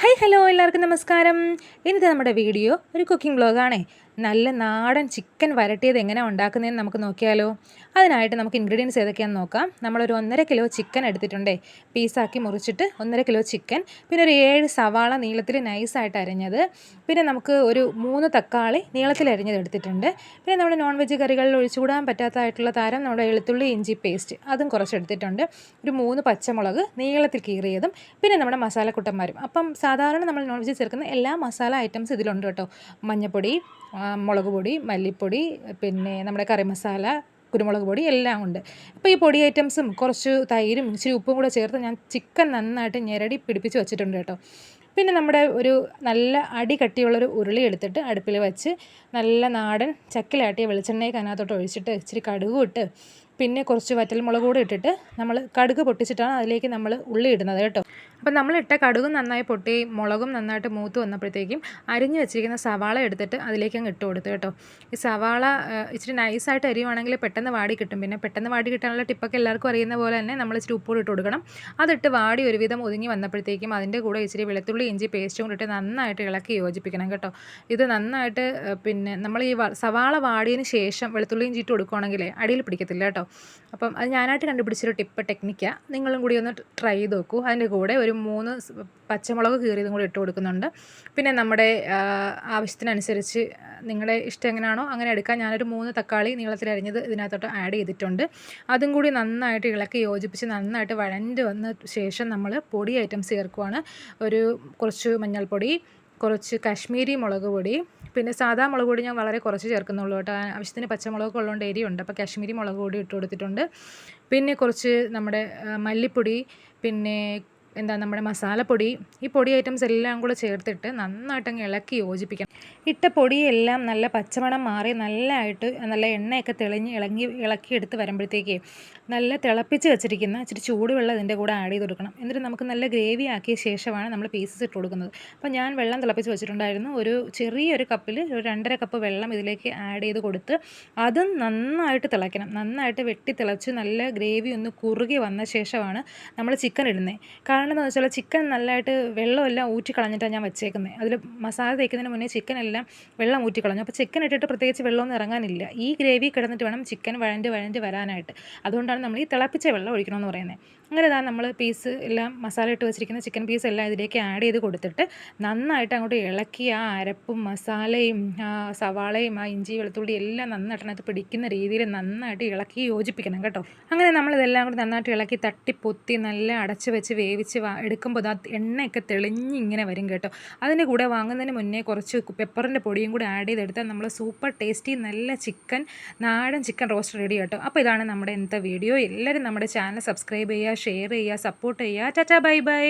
Hi hello എല്ലാവർക്കും നമസ്കാരം. ഇന്നത്തെ നമ്മുടെ വീഡിയോ ഒരു കുക്കിംഗ് ബ്ലോഗാണേ നല്ല നാടൻ ചിക്കൻ വരട്ടിയത് എങ്ങനെ ഉണ്ടാക്കുന്നതെന്ന് നമുക്ക് നോക്കിയാലോ. അതിനായിട്ട് നമുക്ക് ഇൻഗ്രീഡിയൻസ് ഏതൊക്കെയാണെന്ന് നോക്കാം. നമ്മളൊരു ഒന്നര കിലോ ചിക്കൻ എടുത്തിട്ടുണ്ടേ. പീസാക്കി മുറിച്ചിട്ട് ഒന്നര കിലോ ചിക്കൻ. പിന്നെ ഒരു ഏഴ് സവാള നീളത്തിൽ നൈസായിട്ട് അരിഞ്ഞത്. പിന്നെ നമുക്ക് ഒരു മൂന്ന് തക്കാളി നീളത്തിൽ അരിഞ്ഞത് എടുത്തിട്ടുണ്ട്. പിന്നെ നമ്മുടെ നോൺ വെജ് കറികളിൽ ഒഴിച്ചുകൂടാൻ പറ്റാത്തതായിട്ടുള്ള താരം നമ്മുടെ എളുത്തുള്ളി ഇഞ്ചി പേസ്റ്റ് അതും കുറച്ചെടുത്തിട്ടുണ്ട് ഒരു മൂന്ന് പച്ചമുളക് നീളത്തിൽ കീറിയതും. പിന്നെ നമ്മുടെ മസാലക്കുട്ടന്മാരും. അപ്പം സാധാരണ നമ്മൾ നോൺ വെജ് ചേർക്കുന്ന എല്ലാ മസാല ഐറ്റംസ് ഇതിലുണ്ട് കേട്ടോ. മഞ്ഞൾപ്പൊടി മുളക് പൊടി മല്ലിപ്പൊടി പിന്നെ നമ്മുടെ കറി മസാല കുരുമുളക് പൊടി എല്ലാം ഉണ്ട്. അപ്പോൾ ഈ പൊടി ഐറ്റംസും കുറച്ച് തൈരും ഇച്ചിരി ഉപ്പും കൂടെ ചേർത്ത് ഞാൻ ചിക്കൻ നന്നായിട്ട് ഞെരടി പിടിപ്പിച്ച് വെച്ചിട്ടുണ്ട് കേട്ടോ. പിന്നെ നമ്മുടെ ഒരു നല്ല അടി കട്ടിയുള്ളൊരു ഉരുളി എടുത്തിട്ട് അടുപ്പിൽ വെച്ച് നല്ല നാടൻ ചക്കിലാട്ടിയ വെളിച്ചെണ്ണയൊക്കെ അതിനകത്തോട്ട് ഒഴിച്ചിട്ട് ഇച്ചിരി കടുകും ഇട്ട് പിന്നെ കുറച്ച് വറ്റൽമുളക് കൂടെ ഇട്ടിട്ട് നമ്മൾ കടുക് പൊട്ടിച്ചിട്ടാണ് അതിലേക്ക് നമ്മൾ ഉള്ളി ഇടുന്നത് കേട്ടോ. അപ്പം നമ്മളിട്ട കടുകും നന്നായി പൊട്ടി മുളകും നന്നായിട്ട് മൂത്ത് വന്നപ്പോഴത്തേക്കും അരിഞ്ഞു വെച്ചിരിക്കുന്ന സവാള എടുത്തിട്ട് അതിലേക്ക് അങ്ങ് ഇട്ട് കൊടുത്തു കേട്ടോ. ഈ സവാള ഇച്ചിരി നൈസായിട്ട് അരിയുവാണെങ്കിൽ പെട്ടെന്ന് വാടി കിട്ടും. പിന്നെ പെട്ടെന്ന് വാടി കിട്ടാനുള്ള ടിപ്പൊക്കെ എല്ലാവർക്കും അറിയുന്ന പോലെ തന്നെ നമ്മൾ ഇച്ചിരി ഉപ്പൂടി ഇട്ട് കൊടുക്കണം. അതിട്ട് വാടി ഒരുവിധം ഒതുങ്ങി വന്നപ്പോഴത്തേക്കും അതിന്റെ കൂടെ ഇച്ചിരി വെളുത്തുള്ളി ഇഞ്ചി പേസ്റ്റും കൂടി ഇട്ട് നന്നായിട്ട് ഇളക്കി യോജിപ്പിക്കണം കേട്ടോ. ഇത് നന്നായിട്ട് പിന്നെ നമ്മൾ ഈ സവാള വാടിയതിന് ശേഷം വെളുത്തുള്ളി ഇഞ്ചി ഇട്ട് കൊടുക്കുകയാണെങ്കിൽ അടിയിൽ പിടിക്കത്തില്ല കേട്ടോ. അപ്പം അത് ഞാനായിട്ട് കണ്ടുപിടിച്ചൊരു ടിപ്പ് ടെക്നിക്കാണ് നിങ്ങളും കൂടി ഒന്ന് ട്രൈ ചെയ്ത് നോക്കൂ. അതിന്റെ കൂടെ ഒരു മൂന്ന് പച്ചമുളക് കീറിയതും കൂടി ഇട്ട് കൊടുക്കുന്നുണ്ട്. പിന്നെ നമ്മുടെ ആവശ്യത്തിനനുസരിച്ച് നിങ്ങളുടെ ഇഷ്ടം എങ്ങനെയാണോ അങ്ങനെ എടുക്കാൻ ഞാനൊരു മൂന്ന് തക്കാളി നീളത്തിൽ അരിഞ്ഞത് ഇതിനകത്തോട്ട് ആഡ് ചെയ്തിട്ടുണ്ട്. അതും കൂടി നന്നായിട്ട് ഇളക്കി യോജിപ്പിച്ച് നന്നായിട്ട് വഴണ്ട് വന്ന ശേഷം നമ്മൾ പൊടി ഐറ്റംസ് ചേർക്കുവാണ്. ഒരു കുറച്ച് മഞ്ഞൾപ്പൊടി കുറച്ച് കാശ്മീരി മുളക് പൊടി പിന്നെ സാധാ മുളക് പൊടി ഞാൻ വളരെ കുറച്ച് ചേർക്കുന്നുള്ളൂ കേട്ടോ. ആവശ്യത്തിന് പച്ചമുളക് ഉള്ളതുകൊണ്ട് എരിയുണ്ട് അപ്പോൾ കാശ്മീരി മുളക് പൊടി ഇട്ട് കൊടുത്തിട്ടുണ്ട്. പിന്നെ കുറച്ച് നമ്മുടെ മല്ലിപ്പൊടി പിന്നെ എന്താ നമ്മുടെ മസാലപ്പൊടി ഈ പൊടി ഐറ്റംസ് എല്ലാം കൂടെ ചേർത്തിട്ട് നന്നായിട്ട് അങ്ങ് ഇളക്കി യോജിപ്പിക്കണം. ഇട്ട പൊടിയെല്ലാം നല്ല പച്ചമണം മാറി നല്ലതായിട്ട് നല്ല എണ്ണയൊക്കെ തെളിഞ്ഞ് ഇളങ്ങി ഇളക്കിയെടുത്ത് വരുമ്പോഴത്തേക്ക് നല്ല തിളപ്പിച്ച് വെച്ചിരിക്കുന്ന ഇച്ചിരി ചൂടുവെള്ളം ഇതിന്റെ കൂടെ ആഡ് ചെയ്ത് കൊടുക്കണം. എന്നിട്ട് നമുക്ക് നല്ല ഗ്രേവി ആക്കിയ ശേഷമാണ് നമ്മൾ പീസസ് ഇട്ട് കൊടുക്കുന്നത്. അപ്പോൾ ഞാൻ വെള്ളം തിളപ്പിച്ച് വെച്ചിട്ടുണ്ടായിരുന്നു. ഒരു ചെറിയൊരു കപ്പിൽ ഒരു രണ്ടര കപ്പ് വെള്ളം ഇതിലേക്ക് ആഡ് ചെയ്ത് കൊടുത്ത് അതും നന്നായിട്ട് തിളയ്ക്കണം. നന്നായിട്ട് വെട്ടി തിളച്ച് നല്ല ഗ്രേവി ഒന്ന് കുറുകി വന്ന ശേഷമാണ് നമ്മൾ ചിക്കൻ ഇടുന്നത് കാരണം എന്താണെന്ന് വെച്ചാൽ ചിക്കൻ നല്ലതായിട്ട് വെള്ളമെല്ലാം ഊറ്റി കളഞ്ഞിട്ടാണ് ഞാൻ വെച്ചേക്കുന്നത്. അതിൽ മസാല തേക്കുന്നതിന് മുന്നേ ചിക്കൻ എല്ലാം വെള്ളം ഊറ്റി കളഞ്ഞു അപ്പോൾ ചിക്കൻ ഇട്ടിട്ട് പ്രത്യേകിച്ച് വെള്ളമൊന്നും ഇറങ്ങാനില്ല. ഈ ഗ്രേവി കിടന്നിട്ട് വേണം ചിക്കൻ വഴണ്ട് വഴണ്ട് വരാനായിട്ട്. അതുകൊണ്ടാണ് നമ്മൾ ഈ തിളപ്പിച്ച വെള്ളം ഒഴിക്കണമെന്ന് പറയുന്നത്. അങ്ങനെ ഇതാ നമ്മൾ പീസ് എല്ലാം മസാല ഇട്ട് വെച്ചിരിക്കുന്ന ചിക്കൻ പീസ് എല്ലാം ഇതിലേക്ക് ആഡ് ചെയ്ത് കൊടുത്തിട്ട് നന്നായിട്ട് അങ്ങോട്ട് ഇളക്കി ആ അരപ്പും മസാലയും ആ സവാളയും ആ ഇഞ്ചി വെളുത്തുള്ളി എല്ലാം നന്നായിട്ടതിനകത്ത് പിടിക്കുന്ന രീതിയിൽ നന്നായിട്ട് ഇളക്കി യോജിപ്പിക്കണം കേട്ടോ. അങ്ങനെ നമ്മളിതെല്ലാം കൂടി നന്നായിട്ട് ഇളക്കി തട്ടി പൊത്തി നല്ല അടച്ച് വെച്ച് വേവിച്ച് എടുക്കുമ്പോൾ ആ എണ്ണയൊക്കെ തെളിഞ്ഞിങ്ങനെ വരും കേട്ടോ. അതിന്റെ കൂടെ വാങ്ങുന്നതിന് മുന്നേ കുറച്ച് പെപ്പറിന്റെ പൊടിയും കൂടി ആഡ് ചെയ്തെടുത്താൽ നമ്മൾ സൂപ്പർ ടേസ്റ്റി നല്ല ചിക്കൻ നാടൻ ചിക്കൻ റോസ്റ്റ് റെഡി കേട്ടോ. അപ്പോൾ ഇതാണ് നമ്മുടെ ഇന്നത്തെ വീഡിയോ എല്ലാവരും നമ്മുടെ ചാനൽ സബ്സ്ക്രൈബ് ചെയ്യുക ഷെയർ ചെയ്യുക സപ്പോർട്ട് ചെയ്യുക. Tata bye bye